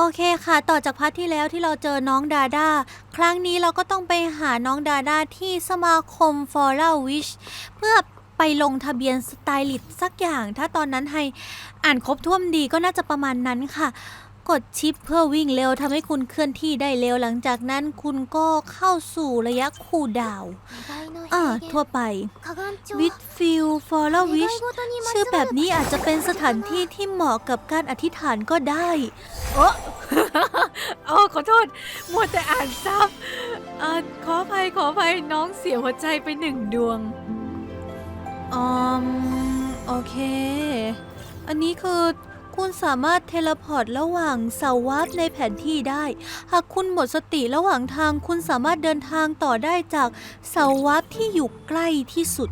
โอเคค่ะ ต่อจากพาร์ทที่แล้วที่เราเจอน้องดาดาครั้งนี้เราก็ต้องไปหาน้องดาดาที่สมาคมฟอร์ a วิชเพื่อไปลงทะเบียนสไตลิสต์สักอย่าง ถ้าตอนนั้นให้อ่านครบถ้วนดีก็น่าจะประมาณนั้นค่ะ กดชิปเพื่อวิ่งเร็วทำให้คุณเคลื่อนที่ได้เร็วหลังจากนั้นคุณก็เข้าสู่ระยะคูลดาวน์อ่าทั่วไปวิดฟิลฟอร์วิชชื่อแบบนี้อาจจะเป็นสถานที่ที่เหมาะกับการอธิษฐานก็ได้โอ้โอ้ขอโทษ มัวแต่อ่านซับเอ่อขออภัยขออภัยน้องเสียหัวใจไปหนึ่งดวงอืมโอเค อันนี้คือ คุณสามารถเทเลพอร์ตระหว่างเสาวาร์ปในแผนที่ได้ หากคุณหมดสติระหว่างทางคุณสามารถเดินทางต่อได้จากเสาวาร์ปที่อยู่ใกล้ที่สุด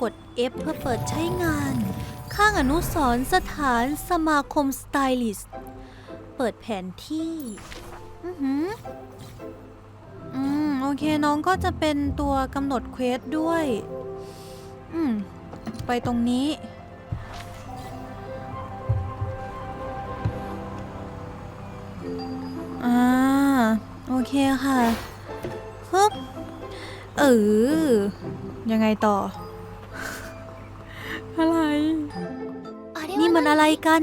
กด F เพื่อเปิดใช้งาน ข้างอนุสรณ์สถานสมาคมสไตลิสต์เปิดแผนที่ อือหืออืม โอเคน้องก็จะเป็นตัวกำหนดเควสด้วย อืม ไปตรงนี้ อ่าโอเคค่ะฮึบเออยังไงต่อ อะไร นี่มันอะไรกัน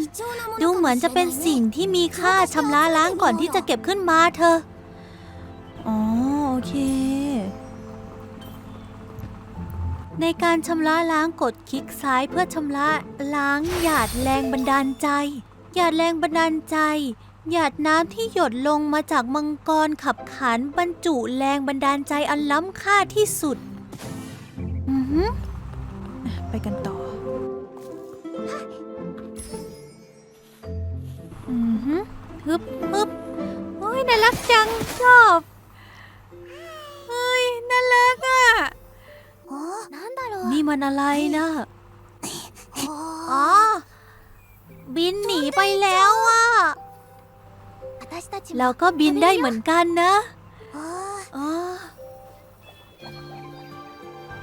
ดูเหมือนจะเป็นสิ่งที่มีค่าชำระล้างก่อนที่จะเก็บขึ้นมาเธอ อ๋อ โอเค ในการชำระล้างกดคลิกซ้ายเพื่อชำระล้างหยาดแรงบันดาลใจ หยาดแรงบันดาลใจ หยาดน้ำที่หยดลงมาจากมังกรขับขานบรรจุแรงบันดาลใจอันล้ำค่าที่สุด อือฮึอะไปกันต่อ อือฮึฮึบฮึบโอ้ยน่ารักจังชอบเฮ้ยน่ารักอะนี่มันอะไรนะอ๋อ บินหนีไปแล้วอะ เราก็บินได้เหมือนกันนะอ๋อโ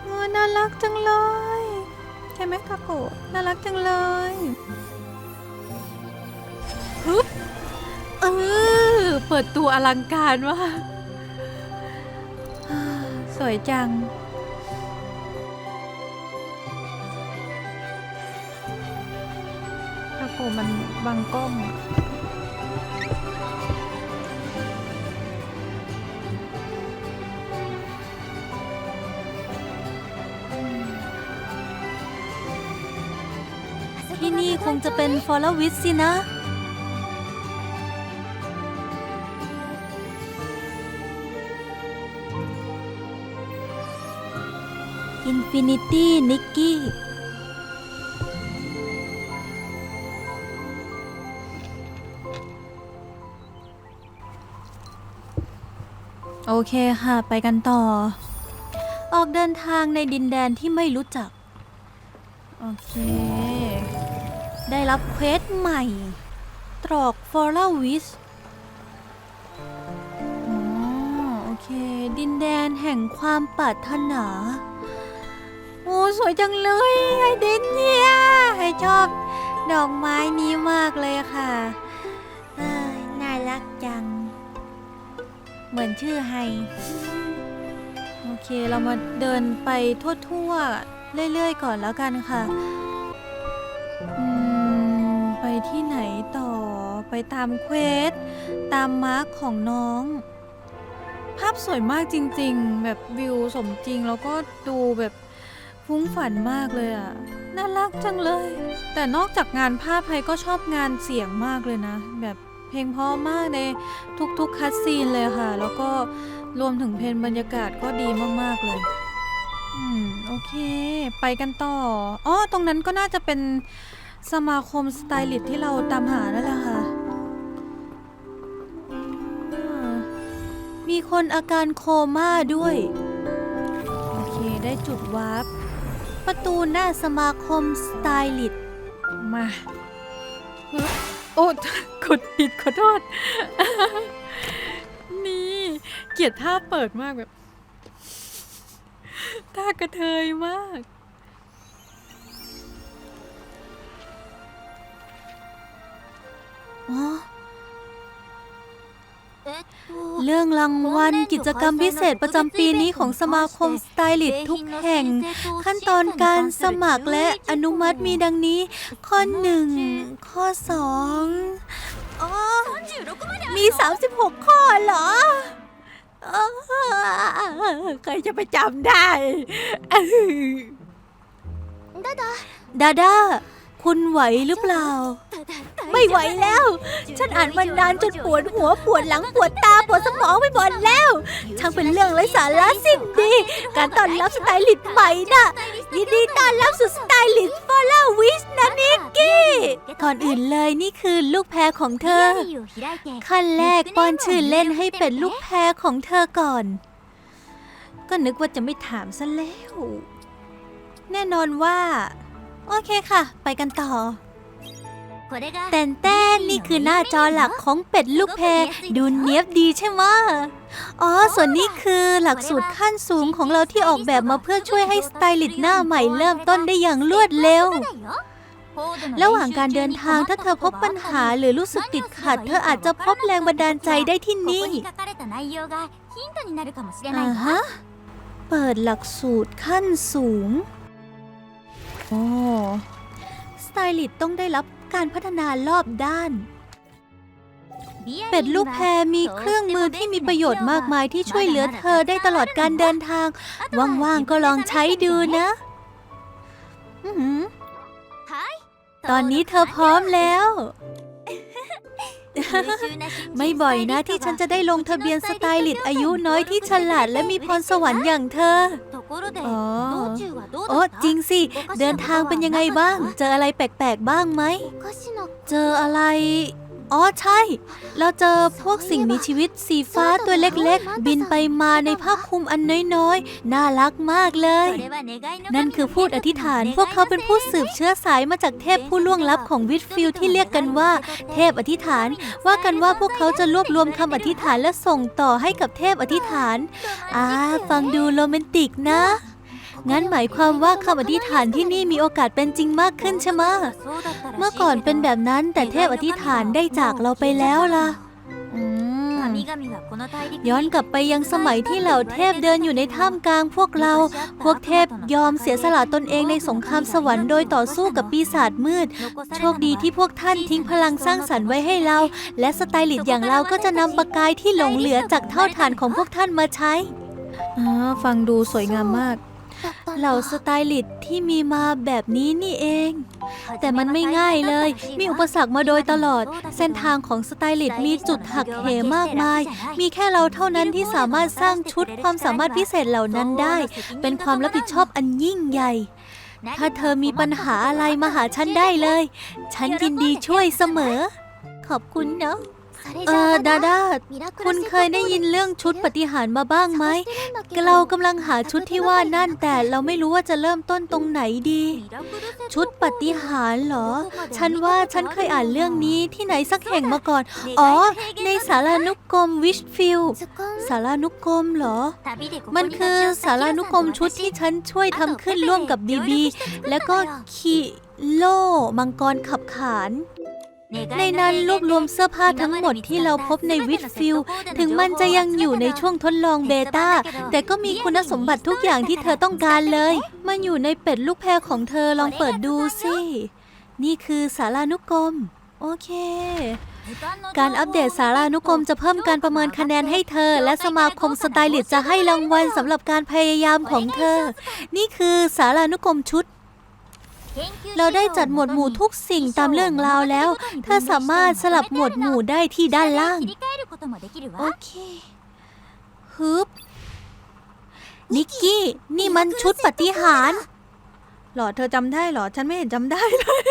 อ้น่ารักจังเลย ใช่ไหมคาโกะน่ารักจังเลยฮึบเออเปิดตัวอลังการว่ะอ่าสวยจังคาโกะมันบังกล้องอะ ที่นี่คงจะเป็นฟอลวิสสินะ อินฟินิตี้ นิกกี้ โอเคค่ะ ไปกันต่อ ออกเดินทางในดินแดนที่ไม่รู้จัก โอเค ได้รับเควสใหม่ ตรอกฟอร์วิสอ๋อโอเค ดินแดนแห่งความปรารถนา โอ้สวยจังเลย ไอเดนเนี่ยไอชอบดอกไม้นี้มากเลยค่ะน่ารักจัง เหมือนชื่อไฮ โอเค เรามาเดินไปทั่วๆ เรื่อยๆ ก่อนแล้วกันค่ะ ที่ไหนต่อไปตามเควสตามมาร์คของน้อง ภาพสวยมากจริงๆ แบบวิวสมจริงแล้วก็ดูแบบฟุ้งฝันมากเลยอะ่ะน่ารักจังเลย แต่นอกจากงานภาพไพก็ชอบงานเสียงมากเลยนะ แบบเพลงเพราะมากในทุกๆคัดซีนเลยค่ะ แล้วก็รวมถึงเพลงบรรยากาศก็ดีมากๆเลย อืม โอเค ไปกันต่อ อ๋อ ตรงนั้นก็น่าจะเป็น สมาคมสไตลิสต์ที่เราตามหานั่นแหละค่ะ มีคนอาการโคม่าด้วย โอเคได้จุดวาร์ปประตูหน้าสมาคมสไตลิสต์มา โอ้กดผิดขอโทษ นี่ เกลียดท่าเปิดมากแบบท่ากระเทยมาก เรื่องรางวัลกิจกรรมพิเศษประจำปีนี้ของสมาคมสไตลิสต์ทุกแห่ง ขั้นตอนการสมัครและอนุมัติมีดังนี้ ข้อหนึ่งข้อสองอ๋อมี 36 ข้อเหรออ้าวใครจะไปจำได้ดาดาดาดาคุณไหวหรือเปล่า ไม่ไหวแล้ว ฉันอ่านมานานจนปวดหัวปวดหลังปวดตาปวดสมองไปหมดแล้ว ช่างเป็นเรื่องไร้สาระสิ้นดี การต้อนรับสไตลิสต์ใหม่น่ะ ยินดีต้อนรับสู่สไตลิสต์ฟอลล่าวิชนะนิกกี้ก่อนอื่นเลยนี่คือลูกแพรของเธอ ขั้นแรกป้อนชื่อเล่นให้เป็นลูกแพรของเธอก่อน ก็นึกว่าจะไม่ถามซะแล้ว แน่นอนว่า โอเคค่ะ ไปกันต่อ แต่นแต่นี่คือหน้าจอหลักของเป็ดลูกแพรดูเนี้ยบดีใช่ไหมะอ๋อ ส่วนนี้คือหลักสูตรขั้นสูงของเราที่ออกแบบมาเพื่อช่วยให้สไตลิสต์หน้าใหม่เริ่มต้นได้อย่างรวดเร็ว ระหว่างการเดินทางถ้าเธอพบปัญหาหรือรู้สึกติดขัด เธออาจจะพบแรงบันดาลใจได้ที่นี่อ่าฮะ เปิดหลักสูตรขั้นสูง โอ้ สไตลิสต์ต้องได้รับ การพัฒนารอบด้าน เป็ดลูกแพรมีเครื่องมือที่มีประโยชน์มากมายที่ช่วยเหลือเธอได้ตลอดการเดินทาง ว่างๆก็ลองใช้ดูนะอื้อหือตอนนี้เธอพร้อมแล้ว ไม่บ่อยนะที่ฉันจะได้ลงทะเบียนสไตลิสต์อายุน้อยที่ฉลาดและมีพรสวรรค์อย่างเธอ อ๋อ โอ้จริงสิ เดินทางเป็นยังไงบ้าง เจออะไรแปลกๆบ้างไหม เจออะไร อ๋อใช่ เราเจอพวกสิ่งมีชีวิตสีฟ้าตัวเล็กๆ บินไปมาในผ้าคลุมอันน้อยๆ น่ารักมากเลย นั่นคือพูดอธิษฐาน พวกเขาเป็นผู้สืบเชื้อสายมาจากเทพผู้ล่วงลับของวิทฟิลด์ที่เรียกกันว่า เทพอธิษฐาน ว่ากันว่าพวกเขาจะรวบรวมคำอธิษฐานและส่งต่อให้กับเทพอธิษฐาน อ่า ฟังดูโรแมนติกนะ งั้นหมายความว่าคำอธิษฐานที่นี่มีโอกาสเป็นจริงมากขึ้นใช่ไหมเมื่อก่อนเป็นแบบนั้นแต่เทพอธิษฐานได้จากเราไปแล้วล่ะย้อนกลับไปยังสมัยที่เหล่าเทพเดินอยู่ในถ้ำกลางพวกเรา พวกเทพยอมเสียสละตนเองในสงครามสวรรค์โดยต่อสู้กับปีศาจมืด โชคดีที่พวกท่านทิ้งพลังสร้างสรรค์ไว้ให้เรา และสไตลิสต์อย่างเราก็จะนำประกายที่หลงเหลือจากเท่าฐานของพวกท่านมาใช้ ฟังดูสวยงามมาก เหล่าสไตลิสต์ที่มีมาแบบนี้นี่เอง แต่มันไม่ง่ายเลย มีอุปสรรคมาโดยตลอด เส้นทางของสไตลิสต์มีจุดหักเหมากมาย มีแค่เราเท่านั้นที่สามารถสร้างชุดความสามารถพิเศษเหล่านั้นได้ เป็นความรับผิดชอบอันยิ่งใหญ่ ถ้าเธอมีปัญหาอะไรมาหาฉันได้เลย ฉันยินดีช่วยเสมอ ขอบคุณเนาะ เออดาดาคุณเคยได้ยินเรื่องชุดปฏิหารย์มาบ้างไหม เรากำลังหาชุดที่ว่านั่นแต่เราไม่รู้ว่าจะเริ่มต้นตรงไหนดี ชุดปฏิหารย์เหรอ ฉันว่าฉันเคยอ่านเรื่องนี้ที่ไหนสักแห่งมาก่อน อ๋อ ในสารานุกรมวิชฟิลสารานุกรมเหรอ มันคือสารานุกรมชุดที่ฉันช่วยทำขึ้นร่วมกับบีบี แล้วก็คิโลมังกรขับขาน ในนั้นรวบรวมเสื้อผ้าทั้งหมดที่เราพบในวิทฟิลถึงมันจะยังอยู่ในช่วงทดลองเบต้า แต่ก็มีคุณสมบัติทุกอย่างที่เธอต้องการเลย มันอยู่ในเป็ดลูกแพรของเธอลองเปิดดูสิ นี่คือสารานุกรม โอเค การอัปเดตสารานุกรมจะเพิ่มการประเมินคะแนนให้เธอ และสมาคมสไตลิสต์จะให้รางวัลสำหรับการพยายามของเธอ นี่คือสารานุกรมชุด เราได้จัดหมวดหมู่ทุกสิ่งตามเรื่องราวแล้วเธอสามารถสลับหมวดหมู่ได้ที่ด้านล่าง โอเคฮึบนิกกี้ นี่มันชุดปฏิหารหรอเธอจำได้หรอ ฉันไม่เห็นจำได้เลย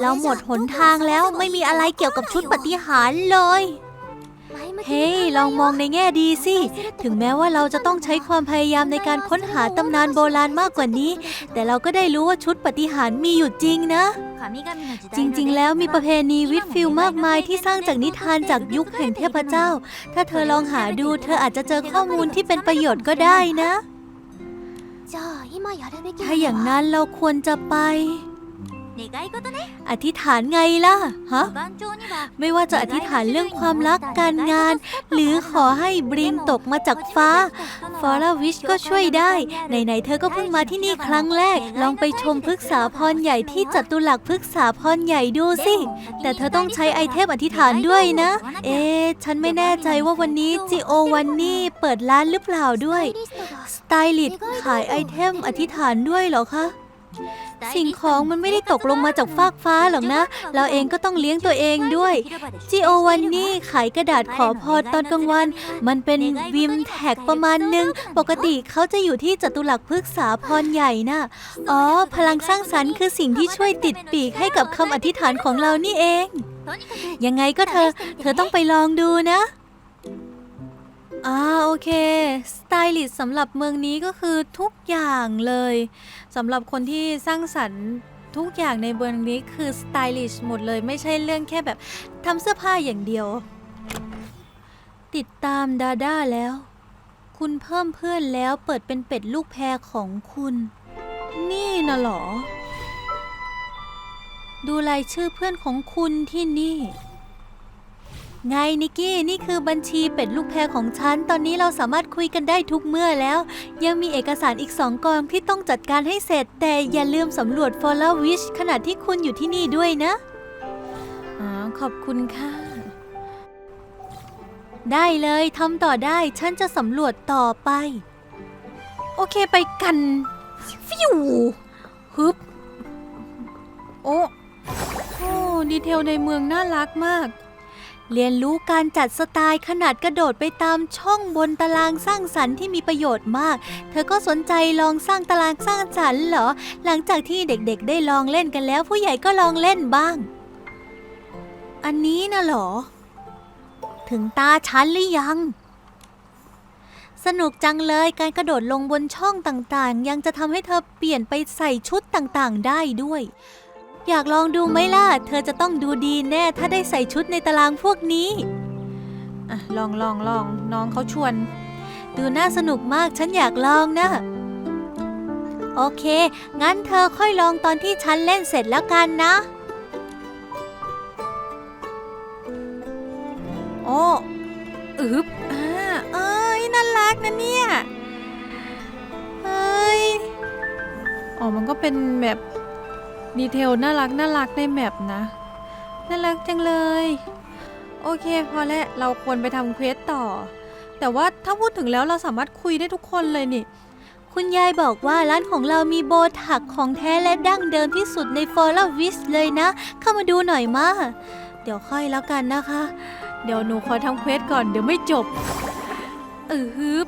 เราหมดหนทางแล้วไม่มีอะไรเกี่ยวกับชุดปฏิหารเลย เฮ้ยลองมองในแง่ดีสิ ถึงแม้ว่าเราจะต้องใช้ความพยายามในการค้นหาตำนานโบราณมากกว่านี้ แต่เราก็ได้รู้ว่าชุดปฏิหารมีอยู่จริงนะ จริงๆ แล้วมีประเพณีวิทฟิลมากมายที่สร้างจากนิทานจากยุคแห่งเทพเจ้า ถ้าเธอลองหาดูเธออาจจะเจอข้อมูลที่เป็นประโยชน์ก็ได้นะ ถ้าอย่างนั้นเราควรจะไป อธิษฐานไงล่ะฮะไม่ว่าจะอธิษฐานเรื่องความรักการงาน หรือขอให้บรินตกมาจากฟ้าฟอร่าวิชก็ช่วยได้ไหนๆเธอก็เพิ่งมาที่นี่ครั้งแรก ลองไปชมพฤกษาพรใหญ่ที่จัตุรัสพฤกษาพรใหญ่ดูสิ แต่เธอต้องใช้ไอเทมอธิษฐานด้วยนะ เอ๊ฉันไม่แน่ใจว่าวันนี้จิโอวันนี่เปิดร้านหรือเปล่าด้วย สไตลิสขายไอเทมอธิษฐานด้วยเหรอคะ สิ่งของมันไม่ได้ตกลงมาจากฟากฟ้าหรอกนะ เราเองก็ต้องเลี้ยงตัวเองด้วยจิโอวันนี่ขายกระดาษขอพรตอนกลางวัน มันเป็นวิมแท็กประมาณหนึ่งปกติเขาจะอยู่ที่จตุรัสพฤกษาพรใหญ่นะอ๋อ พลังสร้างสรรค์คือสิ่งที่ช่วยติดปีกให้กับคำอธิษฐานของเรานี่เอง ยังไงก็เธอ เธอต้องไปลองดูนะ อ่าโอเค สไตลิสสำหรับเมืองนี้ก็คือทุกอย่างเลยสำหรับคนที่สร้างสรรค์ทุกอย่างในเมืองนี้คือสไตลิชหมดเลยไม่ใช่เรื่องแค่แบบทำเสื้อผ้าอย่างเดียว ติดตามดาด้าแล้ว คุณเพิ่มเพื่อนแล้วเปิดเป็นเป็ดลูกแพรของคุณ นี่นะหรอ ดูรายชื่อเพื่อนของคุณที่นี่ ไงนิกกี้นี่คือบัญชีเป็ดลูกแพรของฉัน ตอนนี้เราสามารถคุยกันได้ทุกเมื่อแล้ว ยังมีเอกสารอีกสองกองที่ต้องจัดการให้เสร็จ แต่อย่าลืมสำรวจ f o l l o w Wish ขณะที่คุณอยู่ที่นี่ด้วยนะอ๋อขอบคุณค่ะ ได้เลยทำต่อได้ฉันจะสำรวจต่อไป โอเคไปกันฟิวฮึบโอ้โอ้ดีเทลในเมืองน่ารักมาก เรียนรู้การจัดสไตล์ขนาดกระโดดไปตามช่องบนตารางสร้างสรรค์ที่มีประโยชน์มาก เธอก็สนใจลองสร้างตารางสร้างสรรค์เหรอ หลังจากที่เด็กๆ ได้ลองเล่นกันแล้ว ผู้ใหญ่ก็ลองเล่นบ้าง อันนี้นะหรอ ถึงตาฉันหรือยัง สนุกจังเลยการกระโดดลงบนช่องต่างๆ ยังจะทำให้เธอเปลี่ยนไปใส่ชุดต่างๆ ได้ด้วย อยากลองดูไหมล่ะ เธอจะต้องดูดีแน่ถ้าได้ใส่ชุดในตารางพวกนี้อะลองลองลองน้องเขาชวน ดูน่าสนุกมากฉันอยากลองนะ โอเค งั้นเธอค่อยลองตอนที่ฉันเล่นเสร็จแล้วกันนะ โอ้อึบอ่าเอ้ยน่ารักนะเนี่ย เอ้ย อ๋อ มันก็เป็นแบบ ดีเทลน่ารักน่ารักในแมปนะ น่ารักจังเลย โอเคพอแล้วเราควรไปทำเควสต่อ แต่ว่าถ้าพูดถึงแล้วเราสามารถคุยได้ทุกคนเลยนี่ คุณยายบอกว่าร้านของเรามีโบถักของแท้และดั้งเดิมที่สุดในฟอร์ลวิสเลยนะ เข้ามาดูหน่อยมา เดี๋ยวค่อยแล้วกันนะคะ เดี๋ยวหนูขอทำเควสก่อนเดี๋ยวไม่จบเออฮึบ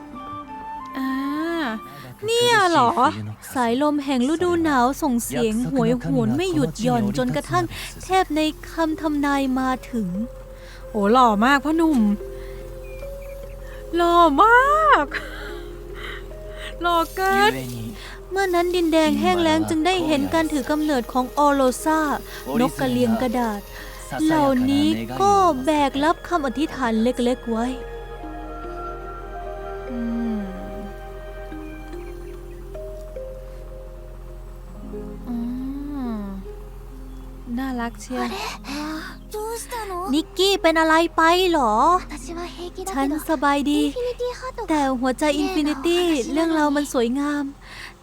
เนี่ยเหรอ สายลมแห่งฤดูหนาวส่งเสียงหวยหวนไม่หยุดหย่อนจนกระทั่งเทพในคำทำนายมาถึง โอ้หล่อมากพ่อหนุ่ม หล่อมาก หล่อเกินเมื่อนั้นดินแดงแห้งแล้งจึงได้เห็นการถือกำเนิดของออโลซานกกระเลียงกระดาษ เหล่านี้ก็แบกรับคำอธิษฐานเล็กๆไว้ ชียนิกกี้เป็นอะไรไปหรอ ฉันสบายดี แต่หัวใจอินฟินิตี้เรื่องเรามันสวยงาม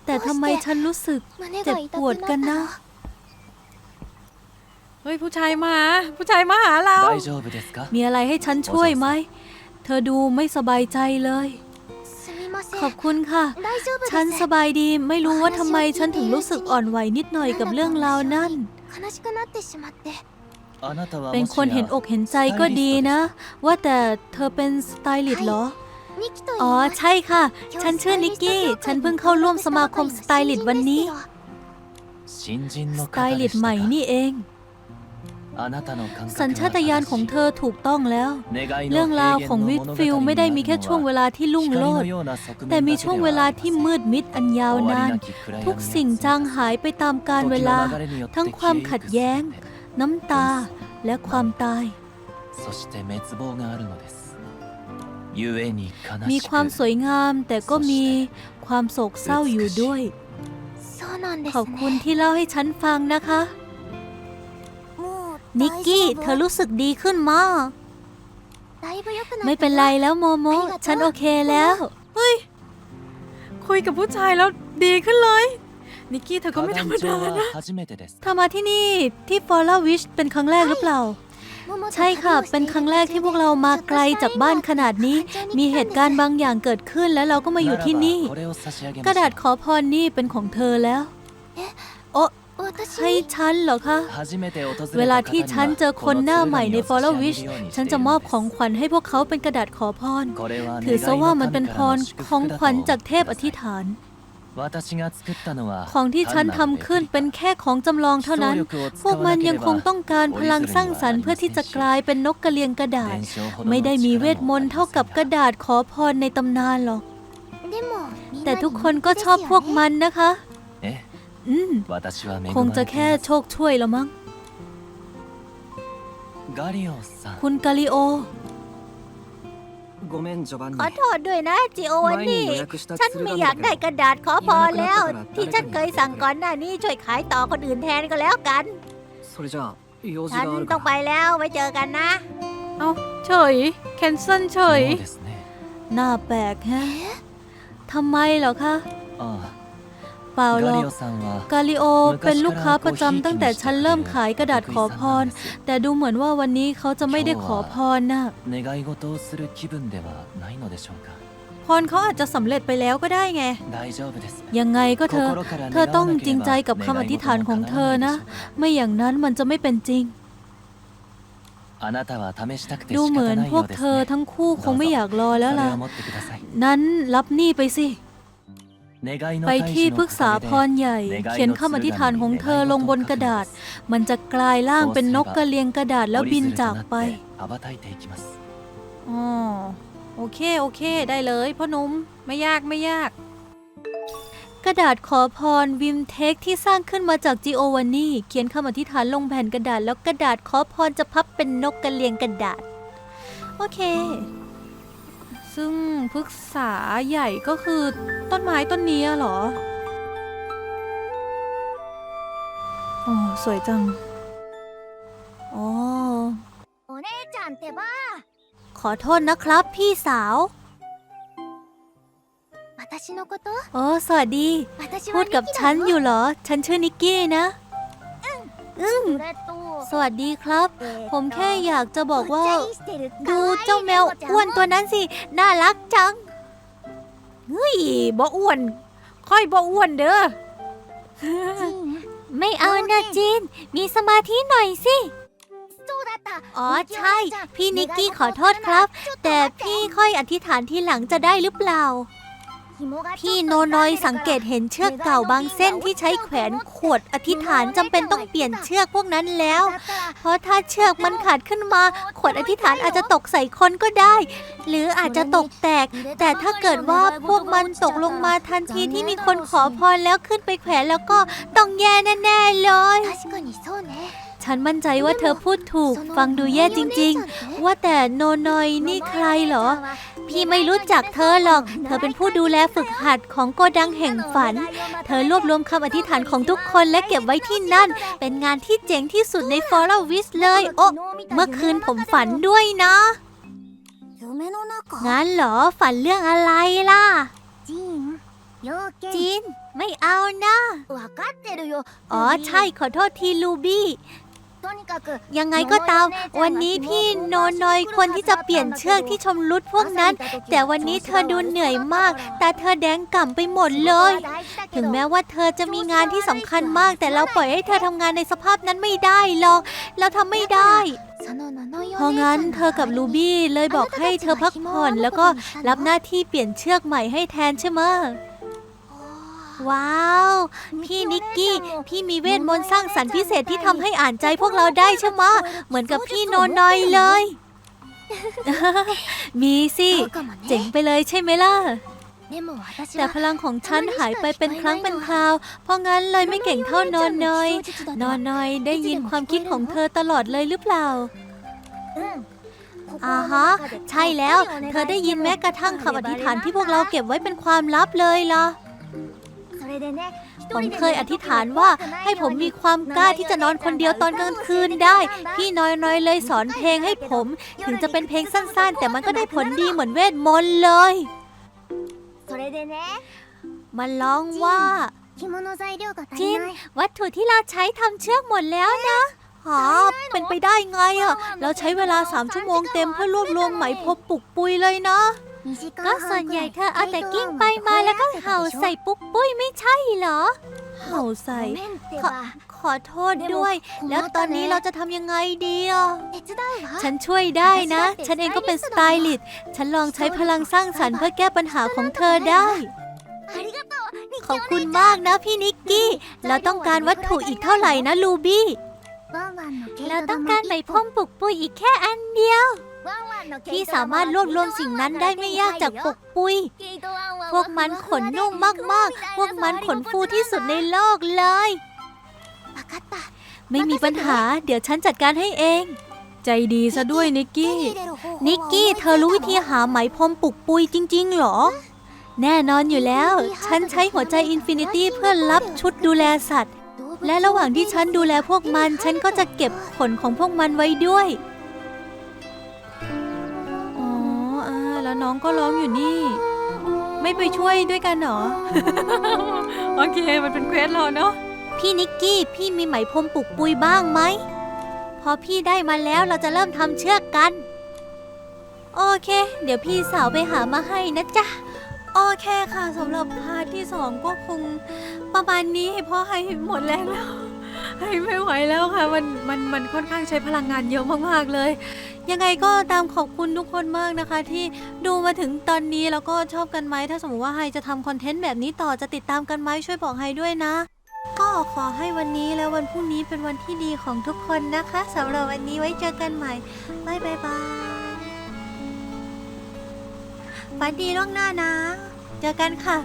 แต่ทำไมฉันรู้สึกเจ็บปวดกันนะ เฮ้ยผู้ชายมา ผู้ชายมาหาเรา มีอะไรให้ฉันช่วยไหม เธอดูไม่สบายใจเลย ขอบคุณค่ะ ฉันสบายดีไม่รู้ว่าทำไมฉันถึงรู้สึกอ่อนไหวนิดหน่อยกับเรื่องราวนั่น เป็นคนเห็นอกเห็นใจก็ดีนะ ว่าแต่เธอเป็นสไตลิสต์เหรอ อ๋อใช่ค่ะ ฉันชื่อนิกกี้ ฉันเพิ่งเข้าร่วมสมาคมสไตลิสต์วันนี้ สไตลิสต์ใหม่นี่เอง สัญชาตญาณของเธอถูกต้องแล้ว เรื่องราวของวิทฟิลไม่ได้มีแค่ช่วงเวลาที่ลุ่งโลด แต่มีช่วงเวลาที่มืดมิดอันยาวนาน ทุกสิ่งจางหายไปตามกาลเวลา ทั้งความขัดแย้ง น้ำตาและความตาย มีความสวยงามแต่ก็มีความโศกเศร้าอยู่ด้วย ขอบคุณที่เล่าให้ฉันฟังนะคะ นิกกี้ เธอรู้สึกดีขึ้นมาก ไม่เป็นไรแล้วโมโม ฉันโอเคแล้ว เฮ้ย คุยกับผู้ชายแล้วดีขึ้นเลย นิกกี้เธอก็ไม่ธรรมดานะเธอมาที่นี่ที่ฟอร์ลาวิชเป็นครั้งแรกหรือเปล่า ใช่ค่ะ เป็นครั้งแรกที่พวกเรามาไกลจากบ้านขนาดนี้ มีเหตุการณ์บางอย่างเกิดขึ้นแล้วเราก็มาอยู่ที่นี่ กระดาษขอพรนี่เป็นของเธอแล้ว โอ ให้ฉันเหรอคะ เวลาที่ฉันเจอคนหน้าใหม่ใน Follow Wish ฉันจะมอบของขวัญให้พวกเขาเป็นกระดาษขอพร ถือซะว่ามันเป็นพรของขวัญจากเทพอธิษฐาน ของที่ฉันทำขึ้นเป็นแค่ของจำลองเท่านั้น พวกมันยังคงต้องการพลังสร้างสรรค์เพื่อที่จะกลายเป็นนกกระเรียงกระดาษ ไม่ได้มีเวทมนต์เท่ากับกระดาษขอพรในตำนานหรอก แต่ทุกคนก็ชอบพวกมันนะคะ อืม 私は恵 คง まれ จะ てい แค่ ま โชคช่วยแล้วมั้ง すガリオさん คุณกาลิโอ ごめんジョバンニ ขอโทษด้วยนะจิโอวัน 前 นี่ に予約した ฉัน 鶴 ไม่ 神 อยาก だ ได้ け กระดาษขอพรแล้ว ที่ฉันเคยสั่งก่อนหน้านี้ช่วยขายต่อคนอื่นแทนก็แล้วกัน どそれじゃあ用事 ฉัน がある ต้อง か ไป ら แล้วไว้เจอกันนะ เอาเฉย แคนเซิลเฉย そうですね น่าแปลกแฮะทำไมเหรอคะ あ เปล่าหรอก กาลิโอเป็นลูกค้าประจำตั้งแต่ฉันเริ่มขายกระดาษขอพร แต่ดูเหมือนว่าวันนี้เขาจะไม่ได้ขอพรนะพรเขาอาจจะสำเร็จไปแล้วก็ได้ไง ยังไงก็เธอ เธอต้องจริงใจกับคำอธิษฐานของเธอนะ ไม่อย่างนั้นมันจะไม่เป็นจริงดูเหมือนพวกเธอทั้งคู่คงไม่อยากรอแล้วล่ะ นั้นรับหนี้ไปสิ ไปที่พึกษาพรใหญ่ เขียนคำอธิษฐานของเธอลงบนกระดาษ มันจะกลายร่างเป็นนกกระเลียงกระดาษแล้วบินจากไปอ๋อโอเค โอเค ได้เลยพ่อหนุ่มไม่ยากไม่ยาก กระดาษขอพรวิมเทคที่สร้างขึ้นมาจากจิโอวานีเขียนคำอธิษฐานลงแผ่นกระดาษ แล้วกระดาษขอพรจะพับเป็นนกกระเลียงกระดาษ โอเค ซึ่งพฤกษาใหญ่ก็คือต้นไม้ต้นนี้หรอ โอ้สวยจัง โอ้โอเน่จันเตบ้า ขอโทษนะครับพี่สาวโอ้สวัสดี พูดกับฉันอยู่เหรอ ฉันชื่อนิกกี้นะ อึ้ง สวัสดีครับ ผมแค่อยากจะบอกว่า ดูเจ้าแมวอ้วนตัวนั้นสิ น่ารักจังเฮ้ยบ่อ้วน ค่อยบ่อ้วนเด้อไม่เอานะจีน มีสมาธิหน่อยสิ อ๋อใช่ พี่นิกกี้ขอโทษครับ แต่พี่ค่อยอธิษฐานทีหลังจะได้หรือเปล่า พี่โนนอยสังเกตเห็นเชือกเก่าบางเส้นที่ใช้แขวนขวดอธิษฐานจำเป็นต้องเปลี่ยนเชือกพวกนั้นแล้ว เพราะถ้าเชือกมันขาดขึ้นมา ขวดอธิษฐานอาจจะตกใส่คนก็ได้ หรืออาจจะตกแตก แต่ถ้าเกิดว่าพวกมันตกลงมาทันทีที่มีคนขอพรแล้วขึ้นไปแขวนแล้วก็ต้องแย่แน่ๆเลย ฉันมั่นใจว่าเธอพูดถูก ฟังดูแย่จริง ๆ ว่าแต่โนนอยนี่ใครเหรอ พี่ไม่รู้จักเธอหรอก เธอเป็นผู้ดูแลฝึกหัดของโกดังแห่งฝัน เธอรวบรวมคำอธิษฐานของทุกคนและเก็บไว้ที่นั่น เป็นงานที่เจ๋งที่สุดในฟอร์วิสเลย โอ้เมื่อคืนผมฝันด้วยนะ งั้นเหรอ ฝันเรื่องอะไรล่ะ จิน ไม่เอานะ อ๋อใช่ขอโทษทีลูบี้ ยังไงก็ตาม วันนี้พี่โนนอยควรที่จะเปลี่ยนเชือกที่ชมรุดพวกนั้น แต่วันนี้เธอดูเหนื่อยมาก แต่เธอแดงก่ำไปหมดเลย ถึงแม้ว่าเธอจะมีงานที่สำคัญมาก แต่เราปล่อยให้เธอทำงานในสภาพนั้นไม่ได้หรอก เราทำไม่ได้เพราะงั้นเธอกับลูบี้เลยบอกให้เธอพักผ่อนแล้วก็รับหน้าที่เปลี่ยนเชือกใหม่ให้แทนใช่ไหมะ ว้าว พี่นิกกี้ พี่มีเวทมนต์สร้างสรรค์พิเศษที่ทำให้อ่านใจพวกเราได้ใช่ไหมะเหมือนกับพี่โนนอยเลย มีสิ เจ๋งไปเลยใช่ไหมล่ะ แต่พลังของฉันหายไปเป็นครั้งเป็นคราว เพราะงั้นเลยไม่เก่งเท่านอนนอย นอนนอยได้ยินความคิดของเธอตลอดเลยหรือเปล่า อ่าฮะ ใช่แล้ว เธอได้ยินแม้กระทั่งคำอธิษฐานที่พวกเราเก็บไว้เป็นความลับเลยล่ะ ผมเคยอธิษฐานว่าให้ผมมีความกล้าที่จะนอนคนเดียวตอนกลางคืนได้ พี่น้อยน้อยเลยสอนเพลงให้ผม ถึงจะเป็นเพลงสั้นๆ แต่มันก็ได้ผลดีเหมือนเวทมนต์เลยมันร้องว่าจินวัตถุที่เราใช้ทำเชือกหมดแล้วนะหาเป็นไปได้ไงอะเราใช้เวลาสามชั่วโมงเต็มเพื่อรวบรวมไหมพบปุกปุยเลยนะ ก็ส่วนใหญ่เธอเอาแต่กิ้งไปมาแล้วก็เห่าใส่ปุ๊กปุ้ยไม่ใช่เหรอ เห่าใส่ ขอขอโทษด้วย แล้วตอนนี้เราจะทำยังไงดีอะฉันช่วยได้นะ ฉันเองก็เป็นสไตลิสต์ฉันลองใช้พลังสร้างสรรค์เพื่อแก้ปัญหาของเธอได้ ขอบคุณมากนะพี่นิกกี้ เราต้องการวัตถุอีกเท่าไหร่นะลูบี้ เราต้องการใบพ่มปุกปุยอีกแค่อันเดียว ที่สามารถรวบรวมสิ่งนั้นได้ไม่ยากจากปกปุย พวกมันขนนุ่มมากๆ พวกมันขนฟูที่สุดในโลกเลย ไม่มีปัญหา เดี๋ยวฉันจัดการให้เอง ใจดีซะด้วยนิกกี้ นิกกี้ เธอรู้วิธีหาไหมพรมปุกปุยจริง ๆ หรอ แน่นอนอยู่แล้ว ฉันใช้หัวใจอินฟินิตี้เพื่อรับชุดดูแลสัตว์ และระหว่างที่ฉันดูแลพวกมัน ฉันก็จะเก็บขนของพวกมันไว้ด้วย น้องก็ร้องอยู่นี่ ไม่ไปช่วยด้วยกันเหรอ โอเค มันเป็นเควสเราเนาะ พี่นิกกี้ พี่มีไหมพรมปลุกปุยบ้างไหม พอพี่ได้มาแล้วเราจะเริ่มทำเชือกกัน โอเค เดี๋ยวพี่สาวไปหามาให้นะจ๊ะ โอเคค่ะสำหรับพาร์ทที่สองก็คงประมาณนี้เพราะให้หมดแรงแล้ว ไม่ไหวแล้วค่ะ มันมันมันค่อนข้างใช้พลังงานเยอะมากๆเลย ยังไงก็ตามขอบคุณทุกคนมากนะคะ ที่ดูมาถึงตอนนี้แล้วก็ชอบกันไหมถ้าสมมติว่าไฮจะทำคอนเทนต์แบบนี้ต่อจะติดตามกันไหมช่วยบอกไฮด้วยนะ ก็ขอให้วันนี้และวันพรุ่งนี้เป็นวันที่ดีของทุกคนนะคะสำหรับวันนี้ไว้เจอกันใหม่บายบายบายฝันดีล่วงหน้านะ เจอกันค่ะ